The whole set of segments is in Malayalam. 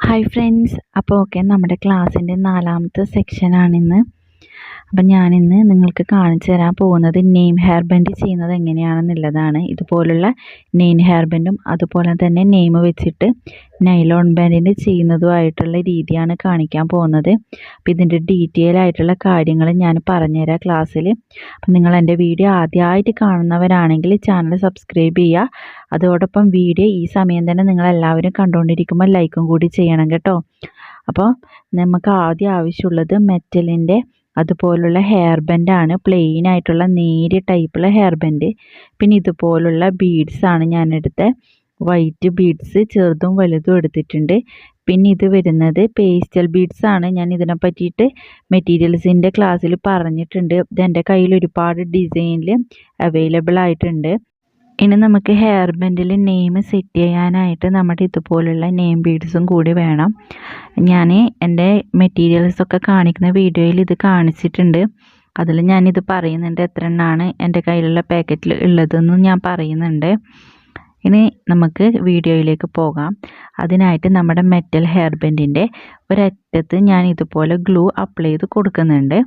ഹായ് ഫ്രണ്ട്സ് അപ്പോൾ ഓക്കെ നമ്മുടെ ക്ലാസ്സിന്റെ നാലാമത്തെ സെക്ഷനാണിന്ന് അപ്പം ഞാനിന്ന് നിങ്ങൾക്ക് കാണിച്ചു തരാൻ പോകുന്നത് നെയിം ഹെയർ ബെൻഡ് ചെയ്യുന്നത് എങ്ങനെയാണെന്നുള്ളതാണ്. ഇതുപോലുള്ള നെയിം ഹെയർ ബെൻഡും അതുപോലെ തന്നെ നെയിം വെച്ചിട്ട് നൈലോൺ ബാൻഡിന് ചെയ്യുന്നതുമായിട്ടുള്ള രീതിയാണ് കാണിക്കാൻ പോകുന്നത്. അപ്പോൾ ഇതിന്റെ ഡീറ്റെയിൽ ആയിട്ടുള്ള കാര്യങ്ങൾ ഞാൻ പറഞ്ഞുതരാം ക്ലാസ്സിൽ. അപ്പം നിങ്ങൾ എന്റെ വീഡിയോ ആദ്യമായിട്ട് കാണുന്നവരാണെങ്കിൽ ചാനൽ സബ്സ്ക്രൈബ് ചെയ്യുക. അതോടൊപ്പം വീഡിയോ ഈ സമയം തന്നെ നിങ്ങളെല്ലാവരും കണ്ടുകൊണ്ടിരിക്കുമ്പോൾ ലൈക്കും കൂടി ചെയ്യണം കേട്ടോ. അപ്പോൾ നമുക്ക് ആദ്യം ആവശ്യമുള്ളത് മെറ്റലിന്റെ അതുപോലുള്ള ഹെയർ ബെൻഡാണ് പ്ലെയിൻ ആയിട്ടുള്ള നേരിയ ടൈപ്പുള്ള ഹെയർ ബെൻഡ് പിന്നെ ഇതുപോലുള്ള ബീഡ്സാണ് ഞാനെടുത്ത. വൈറ്റ് ബീഡ്സ് ചെറുതും വലുതും എടുത്തിട്ടുണ്ട്. പിന്നെ ഇത് വരുന്നത് പേസ്റ്റൽ ബീഡ്സ് ആണ്. ഞാൻ ഇതിനെ പറ്റിയിട്ട് മെറ്റീരിയൽസിന്റെ ക്ലാസ്സിൽ പറഞ്ഞിട്ടുണ്ട്. ഇത് എന്റെ കയ്യിൽ ഒരുപാട് ഡിസൈനിൽ അവൈലബിൾ ആയിട്ടുണ്ട്. ഇനി നമുക്ക് ഹെയർ ബെൻഡിൽ നെയിം സെറ്റ് ചെയ്യാനായിട്ട് നമ്മുടെ ഇതുപോലുള്ള നെയിം ബീഡ്സും കൂടി വേണം. ഞാൻ എന്റെ മെറ്റീരിയൽസൊക്കെ കാണിക്കുന്ന വീഡിയോയിൽ ഇത് കാണിച്ചിട്ടുണ്ട്. അതിൽ ഞാനിത് പറയുന്നുണ്ട് എത്ര എണ്ണമാണ് എന്റെ കയ്യിലുള്ള പാക്കറ്റിൽ ഉള്ളതെന്ന് ഞാൻ പറയുന്നുണ്ട്. ഇനി നമുക്ക് വീഡിയോയിലേക്ക് പോകാം. അതിനായിട്ട് നമ്മുടെ മെറ്റൽ ഹെയർ ബെൻഡിന്റെ ഒരറ്റത്ത് ഞാൻ ഇതുപോലെ ഗ്ലൂ അപ്ലൈ ചെയ്ത് കൊടുക്കുന്നുണ്ട്.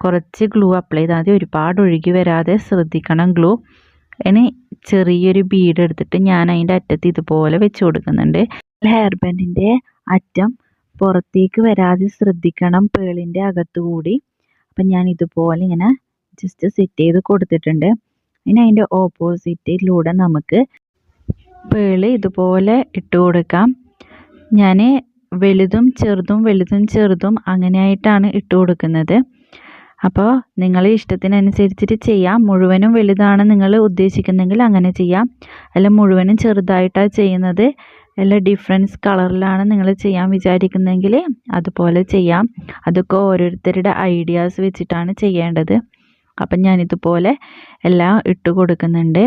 കുറച്ച് ഗ്ലൂ അപ്ലൈ ചെയ്താൽ മതി. ഒരുപാട് ഒഴുകി വരാതെ ശ്രദ്ധിക്കണം ഗ്ലൂ ഇനി ചെറിയൊരു ബീഡ് എടുത്തിട്ട് ഞാൻ അതിന്റെ അറ്റത്ത് ഇതുപോലെ വെച്ച് കൊടുക്കുന്നുണ്ട്. ഹെയർ ബാൻഡിന്റെ അറ്റം പുറത്തേക്ക് വരാതെ ശ്രദ്ധിക്കണം പേളിന്റെ അകത്തുകൂടി അപ്പം ഞാൻ ഇതുപോലെ ഇങ്ങനെ ജസ്റ്റ് സെറ്റ് ചെയ്ത് കൊടുത്തിട്ടുണ്ട്. ഇനി അതിന്റെ ഓപ്പോസിറ്റിലൂടെ നമുക്ക് പേൾ ഇതുപോലെ ഇട്ട് കൊടുക്കാം. ഞാൻ വലുതും ചെറുതും വലുതും ചെറുതും അങ്ങനെയായിട്ടാണ് ഇട്ട് കൊടുക്കുന്നത്. അപ്പോൾ നിങ്ങളെ ഇഷ്ടത്തിനനുസരിച്ചിട്ട് ചെയ്യാം. മുഴുവനും വലുതാണ് നിങ്ങൾ ഉദ്ദേശിക്കുന്നെങ്കിൽ അങ്ങനെ ചെയ്യാം. അല്ല മുഴുവനും ചെറുതായിട്ടാണ് ചെയ്യുന്നത്. അല്ല ഡിഫറൻസ് കളറിലാണ് നിങ്ങൾ ചെയ്യാൻ വിചാരിക്കുന്നതെങ്കിൽ അതുപോലെ ചെയ്യാം. അതൊക്കെ ഓരോരുത്തരുടെ ഐഡിയാസ് വെച്ചിട്ടാണ് ചെയ്യേണ്ടത്. അപ്പം ഞാനിതുപോലെ എല്ലാം ഇട്ട് കൊടുക്കുന്നുണ്ട്.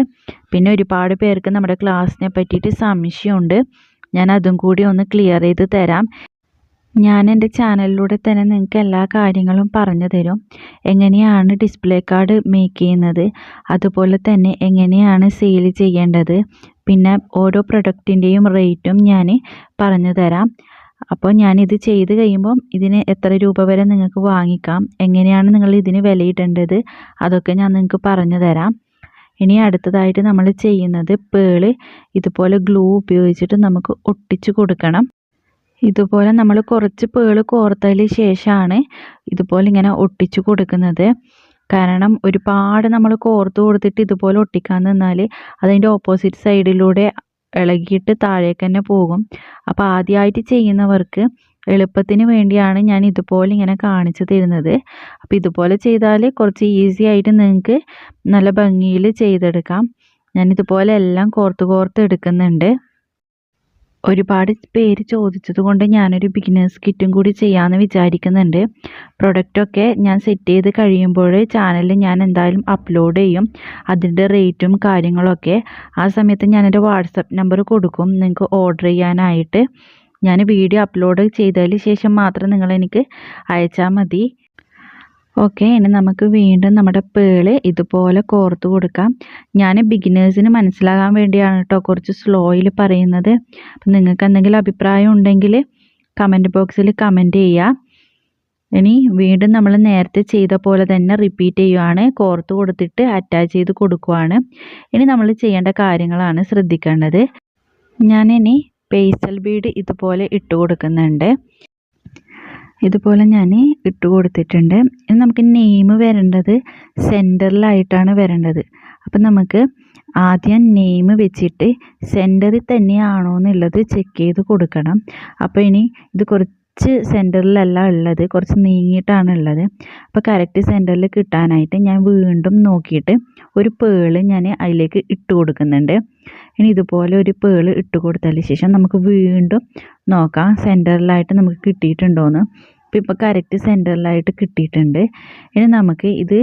പിന്നെ ഒരുപാട് പേർക്ക് നമ്മുടെ ക്ലാസ്സിനെ പറ്റിയിട്ട് സംശയമുണ്ട്. ഞാൻ അതും കൂടി ഒന്ന് ക്ലിയർ ചെയ്ത് തരാം. ഞാൻ എന്റെ ചാനലിലൂടെ തന്നെ നിങ്ങൾക്ക് എല്ലാ കാര്യങ്ങളും പറഞ്ഞു തരും. എങ്ങനെയാണ് ഡിസ്പ്ലേ കാർഡ് മേക്ക് ചെയ്യുന്നത്? അതുപോലെ തന്നെ എങ്ങനെയാണ് സെയിൽ ചെയ്യേണ്ടത്? പിന്നെ ഓരോ പ്രൊഡക്റ്റിന്റെയും റേറ്റും ഞാൻ പറഞ്ഞു തരാം. അപ്പോൾ ഞാനിത് ചെയ്ത് കഴിയുമ്പം ഇതിന് എത്ര രൂപ വരെ നിങ്ങൾക്ക് വാങ്ങിക്കാം? എങ്ങനെയാണ് നിങ്ങൾ ഇതിന് വിലയിടേണ്ടത്? അതൊക്കെ ഞാൻ നിങ്ങൾക്ക് പറഞ്ഞു തരാം. ഇനി അടുത്തതായിട്ട് നമ്മൾ ചെയ്യുന്നത് പേൾ ഇതുപോലെ ഗ്ലൂ ഉപയോഗിച്ചിട്ട് നമുക്ക് ഒട്ടിച്ചു കൊടുക്കണം. ഇതുപോലെ നമ്മൾ കുറച്ച് പേൾ കോർത്തതിന് ശേഷമാണ് ഇതുപോലെ ഇങ്ങനെ ഒട്ടിച്ചു കൊടുക്കുന്നത്. കാരണം ഒരുപാട് നമ്മൾ കോർത്ത് കൊടുത്തിട്ട് ഇതുപോലെ ഒട്ടിക്കാൻ നിന്നാൽ അതിന്റെ ഓപ്പോസിറ്റ് സൈഡിലൂടെ ഇളകിയിട്ട് താഴേക്ക് തന്നെ പോകും. അപ്പോൾ ആദ്യമായിട്ട് ചെയ്യുന്നവർക്ക് എളുപ്പത്തിന് വേണ്ടിയാണ് ഞാൻ ഇതുപോലെ ഇങ്ങനെ കാണിച്ചു തരുന്നത്. അപ്പോൾ ഇതുപോലെ ചെയ്താൽ കുറച്ച് ഈസി ആയിട്ട് നിങ്ങൾക്ക് നല്ല ഭംഗിയിൽ ചെയ്തെടുക്കാം. ഞാൻ ഇതുപോലെ എല്ലാം കോർത്ത് കോർത്ത് എടുക്കുന്നുണ്ട്. ഒരുപാട് പേര് ചോദിച്ചത് കൊണ്ട് ഞാനൊരു ബിഗിനേഴ്സ് കിറ്റും കൂടി ചെയ്യാമെന്ന് വിചാരിക്കുന്നുണ്ട്. പ്രൊഡക്റ്റൊക്കെ ഞാൻ സെറ്റ് ചെയ്ത് കഴിയുമ്പോൾ ചാനലിൽ ഞാൻ എന്തായാലും അപ്ലോഡ് ചെയ്യും. അതിന്റെ റേറ്റും കാര്യങ്ങളൊക്കെ. ആ സമയത്ത് ഞാൻ എന്റെ വാട്സപ്പ് നമ്പർ കൊടുക്കും. നിങ്ങൾക്ക് ഓർഡർ ചെയ്യാനായിട്ട്. ഞാൻ വീഡിയോ അപ്ലോഡ് ചെയ്തതിന് ശേഷം മാത്രം നിങ്ങൾ എനിക്ക് അയച്ചാൽ മതി. ഓക്കെ ഇനി നമുക്ക് വീണ്ടും നമ്മുടെ പേൾ ഇതുപോലെ കോർത്ത് കൊടുക്കാം. ഞാൻ ബിഗിനേഴ്സിന് മനസ്സിലാകാൻ വേണ്ടിയാണ് കേട്ടോ കുറച്ച് സ്ലോയിൽ പറയുന്നത്. അപ്പം നിങ്ങൾക്ക് എന്തെങ്കിലും അഭിപ്രായം ഉണ്ടെങ്കിൽ കമന്റ് ബോക്സിൽ കമന്റ് ചെയ്യുക ഇനി വീണ്ടും നമ്മൾ നേരത്തെ ചെയ്ത പോലെ തന്നെ റിപ്പീറ്റ് ചെയ്യുവാണ്. കോർത്ത് കൊടുത്തിട്ട് അറ്റാച്ച് ചെയ്ത് കൊടുക്കുവാണ്. ഇനി നമ്മൾ ചെയ്യേണ്ട കാര്യങ്ങളാണ് ശ്രദ്ധിക്കേണ്ടത്. ഞാനിനി പേസൽ ബീഡ് ഇതുപോലെ ഇട്ട് കൊടുക്കുന്നുണ്ട്. ഇതുപോലെ ഞാൻ ഇട്ട് കൊടുത്തിട്ടുണ്ട്. ഇനി നമുക്ക് നെയിം വരേണ്ടത് സെന്ററിലായിട്ടാണ് വരേണ്ടത്. അപ്പം നമുക്ക് ആദ്യം നെയിം വെച്ചിട്ട് സെന്ററിൽ തന്നെയാണോ എന്നുള്ളത് ചെക്ക് ചെയ്ത് കൊടുക്കണം. അപ്പോൾ ഇനി ഇത് കുറച്ച് സെന്ററിലല്ല ഉള്ളത് കുറച്ച് നീങ്ങിയിട്ടാണ് ഉള്ളത്. അപ്പോൾ കറക്റ്റ് സെന്ററിൽ കിട്ടാനായിട്ട് ഞാൻ വീണ്ടും നോക്കിയിട്ട് ഒരു പേൾ ഞാൻ അതിലേക്ക് ഇട്ട് കൊടുക്കുന്നുണ്ട്. ഇനി ഇതുപോലെ ഒരു പേൾ ഇട്ട് കൊടുത്തതിന് ശേഷം നമുക്ക് വീണ്ടും നോക്കാം സെന്ററിലായിട്ട് നമുക്ക് കിട്ടിയിട്ടുണ്ടോയെന്ന് അപ്പോൾ ഇപ്പോൾ കറക്റ്റ് സെന്ററിലായിട്ട് കിട്ടിയിട്ടുണ്ട്. ഇനി നമുക്ക് ഇത്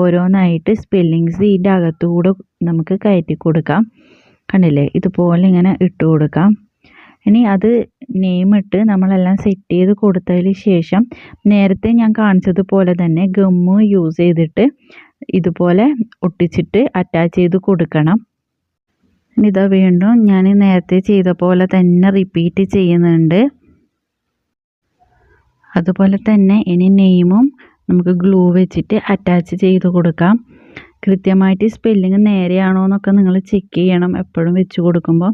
ഓരോന്നായിട്ട് സ്പെല്ലിങ്സ് ഇതിന്റെ അകത്തുകൂടെ നമുക്ക് കയറ്റി കൊടുക്കാം. കണ്ടില്ലേ? ഇതുപോലെ ഇങ്ങനെ ഇട്ട് കൊടുക്കാം. ഇനി അത് നെയിം ഇട്ട് നമ്മളെല്ലാം സെറ്റ് ചെയ്ത് കൊടുത്തതിന് ശേഷം നേരത്തെ ഞാൻ കാണിച്ചതുപോലെ തന്നെ ഗമ്മ് യൂസ് ചെയ്തിട്ട് ഇതുപോലെ ഒട്ടിച്ചിട്ട് അറ്റാച്ച് ചെയ്ത് കൊടുക്കണം. ഇതാ വീണ്ടും ഞാൻ നേരത്തെ ചെയ്ത പോലെ തന്നെ റിപ്പീറ്റ് ചെയ്യുന്നുണ്ട്. അതുപോലെ തന്നെ ഇനി നെയിമും നമുക്ക് ഗ്ലൂ വെച്ചിട്ട് അറ്റാച്ച് ചെയ്ത് കൊടുക്കാം. കൃത്യമായിട്ട് സ്പെല്ലിങ് നേരെയാണോ എന്നൊക്കെ നിങ്ങൾ ചെക്ക് ചെയ്യണം എപ്പോഴും വെച്ച് കൊടുക്കുമ്പോൾ.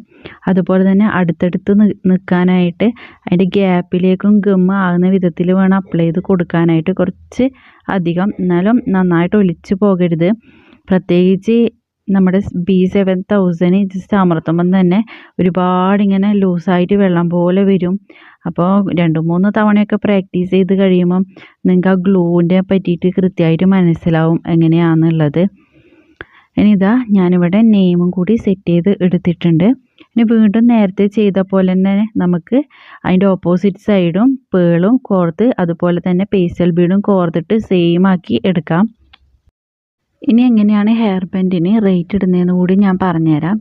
അതുപോലെ തന്നെ അടുത്തടുത്ത് നിൽക്കാനായിട്ട് അതിന്റെ ഗ്യാപ്പിലേക്കും ഗമ്മ് ആകുന്ന വിധത്തിൽ വേണം അപ്ലൈ ചെയ്ത് കൊടുക്കാനായിട്ട് കുറച്ച് അധികം. എന്നാലും നന്നായിട്ട് ഒലിച്ച് പോകരുത്. പ്രത്യേകിച്ച് നമ്മുടെ ബി സെവൻ തൗസൻഡ് ജസ്റ്റ് അമർത്തുമ്പം തന്നെ ഒരുപാട് ഇങ്ങനെ ലൂസായിട്ട് വെള്ളം പോലെ വരും. അപ്പോൾ രണ്ട് മൂന്ന് തവണയൊക്കെ പ്രാക്ടീസ് ചെയ്ത് കഴിയുമ്പം നിങ്ങൾക്ക് ആ ഗ്ലൂവിന്റെ പറ്റിയിട്ട് കൃത്യമായിട്ട് മനസ്സിലാവും എങ്ങനെയാണെന്നുള്ളത് ഇനി ഇതാ ഞാനിവിടെ നെയിമും കൂടി സെറ്റ് ചെയ്ത് എടുത്തിട്ടുണ്ട്. ഇനി വീണ്ടും നേരത്തെ ചെയ്ത പോലെ തന്നെ നമുക്ക് അതിന്റെ ഓപ്പോസിറ്റ് സൈഡും പേളും കോർത്ത് അതുപോലെ തന്നെ പേസ്റ്റൽ ബീഡും കോർത്തിട്ട് സെയിം ആക്കി എടുക്കാം. ഇനി എങ്ങനെയാണ് ഹെയർ ബാൻഡിന് റേറ്റ് ഇടുന്നതെന്ന് കൂടി ഞാൻ പറഞ്ഞുതരാം.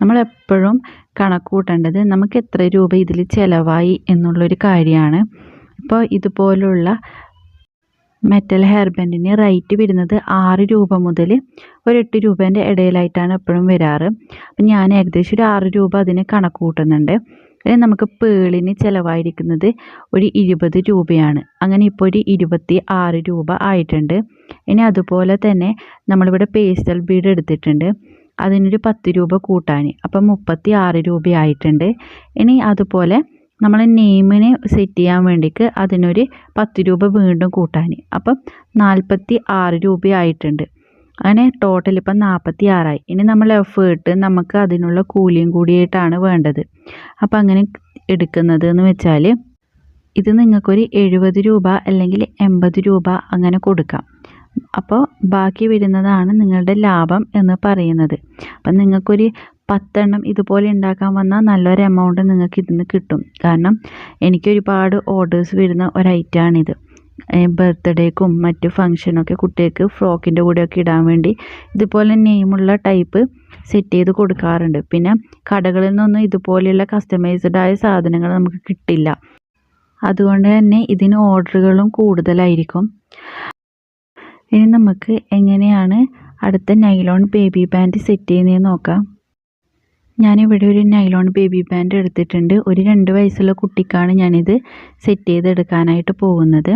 നമ്മളെപ്പോഴും കണക്ക് കൂട്ടേണ്ടത് നമുക്ക് എത്ര രൂപ ഇതിൽ ചിലവായി എന്നുള്ളൊരു കാര്യമാണ്. ഇപ്പോൾ ഇതുപോലുള്ള മെറ്റൽ ഹെയർ ബാൻഡിന് റേറ്റ് വരുന്നത് ആറ് രൂപ മുതൽ ഒരു എട്ട് രൂപേന്റെ ഇടയിലായിട്ടാണ് എപ്പോഴും വരാറ്. അപ്പം ഞാൻ ഏകദേശം ഒരു ആറ് രൂപ അതിന് കണക്ക് കൂട്ടുന്നുണ്ട്. ഇനി നമുക്ക് പേളിന് ചിലവായിരിക്കുന്നത് ഒരു ഇരുപത് രൂപയാണ്. അങ്ങനെ ഇപ്പോൾ ഒരു ഇരുപത്തി ആറ് രൂപ ആയിട്ടുണ്ട്. ഇനി അതുപോലെ തന്നെ നമ്മളിവിടെ പേസ്റ്റൽ ബീഡ് എടുത്തിട്ടുണ്ട്. അതിനൊരു പത്ത് രൂപ കൂട്ടാൻ അപ്പം മുപ്പത്തി ആറ് രൂപയായിട്ടുണ്ട്. ഇനി അതുപോലെ നമ്മൾ നെയിമിന് സെറ്റ് ചെയ്യാൻ വേണ്ടിയിട്ട് അതിനൊരു പത്ത് രൂപ വീണ്ടും കൂട്ടാൻ അപ്പം നാൽപ്പത്തി ആറ് രൂപയായിട്ടുണ്ട്. അങ്ങനെ ടോട്ടൽ ഇപ്പം നാൽപ്പത്തി ആറായി ഇനി നമ്മൾ എഫ് എഫേർട്ട് നമുക്ക് അതിനുള്ള കൂലിയും കൂടിയിട്ടാണ് വേണ്ടത്. അപ്പം അങ്ങനെ എടുക്കുന്നത് എന്ന് വെച്ചാൽ ഇത് നിങ്ങൾക്കൊരു എഴുപത് രൂപ അല്ലെങ്കിൽ എൺപത് രൂപ അങ്ങനെ കൊടുക്കാം. അപ്പോൾ ബാക്കി വരുന്നതാണ് നിങ്ങളുടെ ലാഭം എന്ന് പറയുന്നത്. അപ്പം നിങ്ങൾക്കൊരു പത്തെണ്ണം ഇതുപോലെ ഉണ്ടാക്കാൻ വന്നാൽ നല്ലൊരു എമൗണ്ട് നിങ്ങൾക്ക് ഇതിന് കിട്ടും. കാരണം എനിക്കൊരുപാട് ഓർഡേഴ്സ് വരുന്ന ഒരു ഐറ്റമാണിത് ബർത്ത്ഡേക്കും മറ്റ് ഫങ്ഷനൊക്കെ കുട്ടികൾക്ക് ഫ്രോക്കിന്റെ കൂടെയൊക്കെ ഇടാൻ വേണ്ടി ഇതുപോലെ നെയിമുള്ള ടൈപ്പ് സെറ്റ് ചെയ്ത് കൊടുക്കാറുണ്ട്. പിന്നെ കടകളിൽ നിന്നൊന്നും ഇതുപോലെയുള്ള കസ്റ്റമൈസ്ഡ് ആയ സാധനങ്ങൾ നമുക്ക് കിട്ടില്ല. അതുകൊണ്ട് തന്നെ ഇതിന് ഓർഡറുകളും കൂടുതലായിരിക്കും. ഇനി നമുക്ക് എങ്ങനെയാണ് അടുത്ത നൈലോൺ ബേബി ബാൻഡ് സെറ്റ് ചെയ്യുന്നതെന്ന് നോക്കാം. ഞാനിവിടെ ഒരു നൈലോൺ ബേബി ബാൻഡ് എടുത്തിട്ടുണ്ട്. ഒരു രണ്ട് വയസ്സുള്ള കുട്ടിക്കാണ് ഞാനിത് സെറ്റ് ചെയ്തെടുക്കാനായിട്ട് പോകുന്നത്.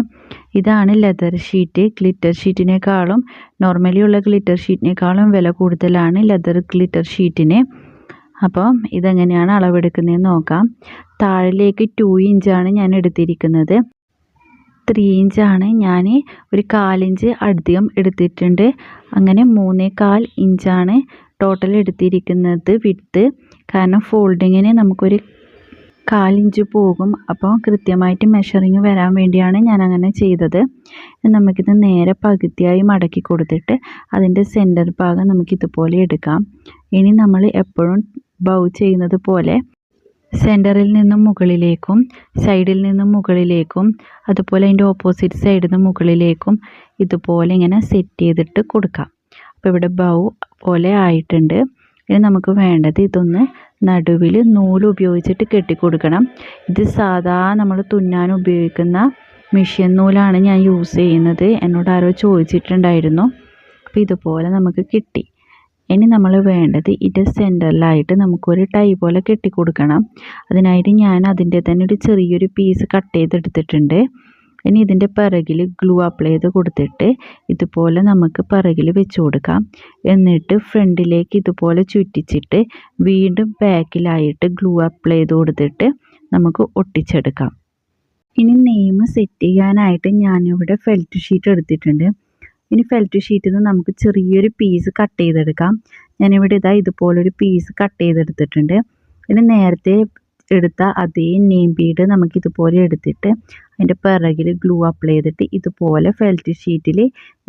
ഇതാണ് ലെതർ ഷീറ്റ് ഗ്ലിറ്റർ ഷീറ്റിനേക്കാളും നോർമലി ഉള്ള ഗ്ലിറ്റർ ഷീറ്റിനേക്കാളും വില കൂടുതലാണ് ലെതർ ഗ്ലിറ്റർ ഷീറ്റിന് അപ്പോൾ ഇതെങ്ങനെയാണ് അളവെടുക്കുന്നതെന്ന് നോക്കാം. താഴിലേക്ക് ടു ഇഞ്ചാണ് ഞാൻ എടുത്തിരിക്കുന്നത്. ത്രീ ഇഞ്ചാണ് ഞാൻ ഒരു കാലിഞ്ച് അധികം എടുത്തിട്ടുണ്ട്. അങ്ങനെ മൂന്നേ കാൽ ഇഞ്ചാണ് ടോട്ടൽ എടുത്തിരിക്കുന്നത് വിട്ട് കാരണം ഫോൾഡിങ്ങിന് നമുക്കൊരു കാലിഞ്ച് പോകും. അപ്പോൾ കൃത്യമായിട്ട് മെഷറിങ് വരാൻ വേണ്ടിയാണ് ഞാൻ അങ്ങനെ ചെയ്തത്. നമുക്കിത് നേരെ പകുതിയായി മടക്കി കൊടുത്തിട്ട് അതിന്റെ സെന്റർ ഭാഗം നമുക്കിതുപോലെ എടുക്കാം. ഇനി നമ്മൾ എപ്പോഴും ബൗ ചെയ്യുന്നത് പോലെ സെന്ററിൽ നിന്നും മുകളിലേക്കും സൈഡിൽ നിന്നും മുകളിലേക്കും അതുപോലെ അതിന്റെ ഓപ്പോസിറ്റ് സൈഡിൽ നിന്ന് മുകളിലേക്കും ഇതുപോലെ ഇങ്ങനെ സെറ്റ് ചെയ്തിട്ട് കൊടുക്കാം. അപ്പോൾ ഇവിടെ ബൗ പോലെ ആയിട്ടുണ്ട്. ഇനി നമുക്ക് വേണ്ടത് ഇതൊന്ന് നടുവിൽ നൂൽ ഉപയോഗിച്ചിട്ട് കെട്ടിക്കൊടുക്കണം. ഇത് സാധാ നമ്മൾ തുന്നാൻ ഉപയോഗിക്കുന്ന മെഷീൻ നൂലാണ് ഞാൻ യൂസ് ചെയ്യുന്നത്. എന്നോട് ആരോ ചോദിച്ചിട്ടുണ്ടായിരുന്നു. അപ്പോൾ ഇതുപോലെ നമുക്ക് കിട്ടി. ഇനി നമ്മൾ വേണ്ടത് ഇത് സെന്ററിലായിട്ട് നമുക്കൊരു ടൈ പോലെ കെട്ടിക്കൊടുക്കണം. അതിനായിട്ട് ഞാൻ അതിന്റെ തന്നെ ഒരു ചെറിയൊരു പീസ് കട്ട് ചെയ്തെടുത്തിട്ടുണ്ട്. ഇനി ഇതിന്റെ പിറകിൽ ഗ്ലൂ അപ്ലൈ ചെയ്ത് കൊടുത്തിട്ട് ഇതുപോലെ നമുക്ക് പിറകിൽ വെച്ച് കൊടുക്കാം. എന്നിട്ട് ഫ്രണ്ടിലേക്ക് ഇതുപോലെ ചുറ്റിച്ചിട്ട് വീണ്ടും ബാക്കിലായിട്ട് ഗ്ലൂ അപ്ലൈ ചെയ്ത് കൊടുത്തിട്ട് നമുക്ക് ഒട്ടിച്ചെടുക്കാം. ഇനി നെയിം സെറ്റ് ചെയ്യാനായിട്ട് ഞാനിവിടെ ഫെൽറ്റ് ഷീറ്റ് എടുത്തിട്ടുണ്ട്. ഇനി ഫെൽറ്റ് ഷീറ്റിൽ നിന്ന് നമുക്ക് ചെറിയൊരു പീസ് കട്ട് ചെയ്തെടുക്കാം. ഞാനിവിടെ ഇതാ ഇതുപോലൊരു പീസ് കട്ട് ചെയ്തെടുത്തിട്ടുണ്ട്. ഇനി നേരത്തെ എടുത്ത അതേ നെയിം ബീഡ് നമുക്കിതുപോലെ എടുത്തിട്ട് അതിന്റെ പിറകിൽ ഗ്ലൂ അപ്ലൈ ചെയ്തിട്ട് ഇതുപോലെ ഫെൽറ്റ് ഷീറ്റിൽ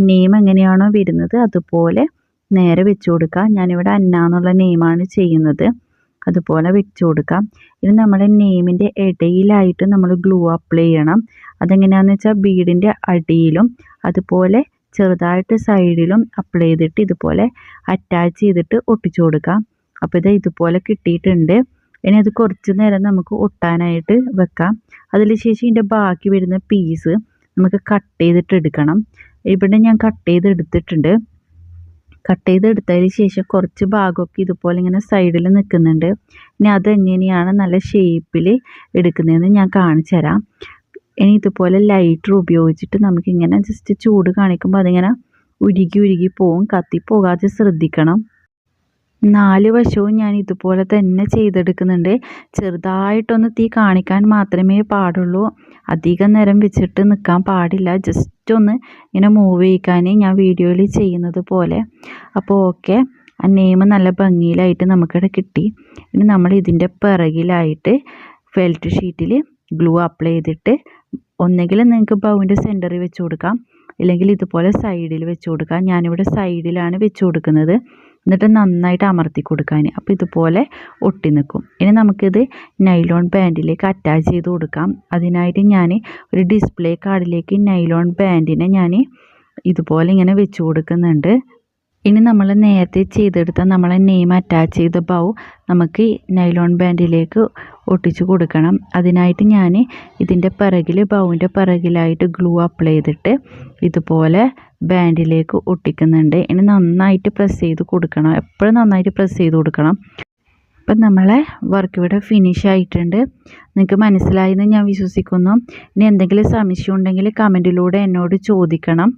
നെയിം എങ്ങനെയാണോ വരുന്നത് അതുപോലെ നേരെ വെച്ച് കൊടുക്കുക ഞാനിവിടെ അന്ന എന്നുള്ള നെയിമാണ് ചെയ്യുന്നത്. അതുപോലെ വെച്ച് കൊടുക്കാം. ഇനി നമ്മുടെ നെയിമിന്റെ ഇടയിലായിട്ട് നമ്മൾ ഗ്ലൂ അപ്ലൈ ചെയ്യണം. അതെങ്ങനെയാണെന്ന് വെച്ചാൽ ബീഡിന്റെ അടിയിലും അതുപോലെ ചെറുതായിട്ട് സൈഡിലും അപ്ലൈ ചെയ്തിട്ട് ഇതുപോലെ അറ്റാച്ച് ചെയ്തിട്ട് ഒട്ടിച്ചു കൊടുക്കാം. അപ്പോൾ ഇത് ഇതുപോലെ കിട്ടിയിട്ടുണ്ട്. ഇനി അത് കുറച്ച് നേരം നമുക്ക് ഒട്ടാനായിട്ട് വെക്കാം. അതിന് ശേഷം ഇതിന്റെ ബാക്കി വരുന്ന പീസ് നമുക്ക് കട്ട് ചെയ്തിട്ട് എടുക്കണം. ഇവിടെ ഞാൻ കട്ട് ചെയ്തെടുത്തിട്ടുണ്ട്. കട്ട് ചെയ്തെടുത്തതിന് ശേഷം കുറച്ച് ഭാഗമൊക്കെ ഇതുപോലെ ഇങ്ങനെ സൈഡിൽ നിൽക്കുന്നുണ്ട്. ഇനി അതെങ്ങനെയാണ് നല്ല ഷേപ്പിൽ എടുക്കുന്നതെന്ന് ഞാൻ കാണിച്ചു തരാം. ഇനി ഇതുപോലെ ലൈറ്റർ ഉപയോഗിച്ചിട്ട് നമുക്കിങ്ങനെ ജസ്റ്റ് ചൂട് കാണിക്കുമ്പോൾ അതിങ്ങനെ ഉരുകി ഉരുകി പോവും. കത്തി പോകാതെ ശ്രദ്ധിക്കണം. നാല് വശവും ഞാൻ ഇതുപോലെ തന്നെ ചെയ്തെടുക്കുന്നുണ്ട്. ചെറുതായിട്ടൊന്ന് തീ കാണിക്കാൻ മാത്രമേ പാടുള്ളൂ. അധികം നേരം വെച്ചിട്ട് നിൽക്കാൻ പാടില്ല. ജസ്റ്റ് ഒന്ന് ഇങ്ങനെ മൂവ് ചെയ്യിക്കാൻ ഞാൻ വീഡിയോയിൽ ചെയ്യുന്നത് പോലെ. അപ്പോൾ ഓക്കെ ആ നെയിം നല്ല ഭംഗിയിലായിട്ട് നമുക്കിവിടെ കിട്ടി. ഇനി നമ്മൾ ഇതിന്റെ പിറകിലായിട്ട് ഫെൽറ്റ് ഷീറ്റിൽ ഗ്ലൂ അപ്ലൈ ചെയ്തിട്ട് ഒന്നെങ്കിൽ നിങ്ങൾക്ക് ബൗവിന്റെ സെന്ററിൽ വെച്ച് കൊടുക്കാം. ഇല്ലെങ്കിൽ ഇതുപോലെ സൈഡിൽ വെച്ച് കൊടുക്കാം. ഞാനിവിടെ സൈഡിലാണ് വെച്ച് കൊടുക്കുന്നത്. എന്നിട്ട് നന്നായിട്ട് അമർത്തി കൊടുക്കാൻ അപ്പോൾ ഇതുപോലെ ഒട്ടി നിൽക്കും. ഇനി നമുക്കിത് നൈലോൺ ബാൻഡിലേക്ക് അറ്റാച്ച് ചെയ്ത് കൊടുക്കാം. അതിനായിട്ട് ഞാൻ ഒരു ഡിസ്പ്ലേ കാർഡിലേക്ക് നൈലോൺ ബാൻഡിനെ ഞാൻ ഇതുപോലെ ഇങ്ങനെ വെച്ച് കൊടുക്കുന്നുണ്ട്. ഇനി നമ്മൾ നേരത്തെ ചെയ്തെടുത്ത നമ്മളെ നെയിം അറ്റാച്ച് ചെയ്ത ബൗ നമുക്ക് നൈലോൺ ബാൻഡിലേക്ക് ഒട്ടിച്ചു കൊടുക്കണം. അതിനായിട്ട് ഞാൻ ഇതിന്റെ പിറകിൽ ബൗവിന്റെ പിറകിലായിട്ട് ഗ്ലൂ അപ്ലൈ ചെയ്തിട്ട് ഇതുപോലെ ബാൻഡിലേക്ക് ഒട്ടിക്കുന്നുണ്ട്. ഇനി നന്നായിട്ട് പ്രസ് ചെയ്ത് കൊടുക്കണം. എപ്പോഴും നന്നായിട്ട് പ്രസ് ചെയ്ത് കൊടുക്കണം. അപ്പം നമ്മളെ വർക്ക് ഇവിടെ ഫിനിഷ് ആയിട്ടുണ്ട്. നിങ്ങൾക്ക് മനസ്സിലായെന്ന് ഞാൻ വിശ്വസിക്കുന്നു. ഇനി എന്തെങ്കിലും സംശയം ഉണ്ടെങ്കിൽ കമന്റിലൂടെ എന്നോട് ചോദിക്കണം.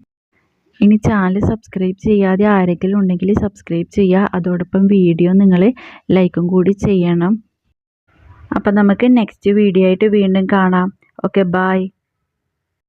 ഇനി ചാനൽ സബ്സ്ക്രൈബ് ചെയ്യാതെ ആരെങ്കിലും ഉണ്ടെങ്കിൽ സബ്സ്ക്രൈബ് ചെയ്യുക. അതോടൊപ്പം വീഡിയോ നിങ്ങൾ ലൈക്കും കൂടി ചെയ്യണം. അപ്പം നമുക്ക് നെക്സ്റ്റ് വീഡിയോ ആയിട്ട് വീണ്ടും കാണാം. Okay bye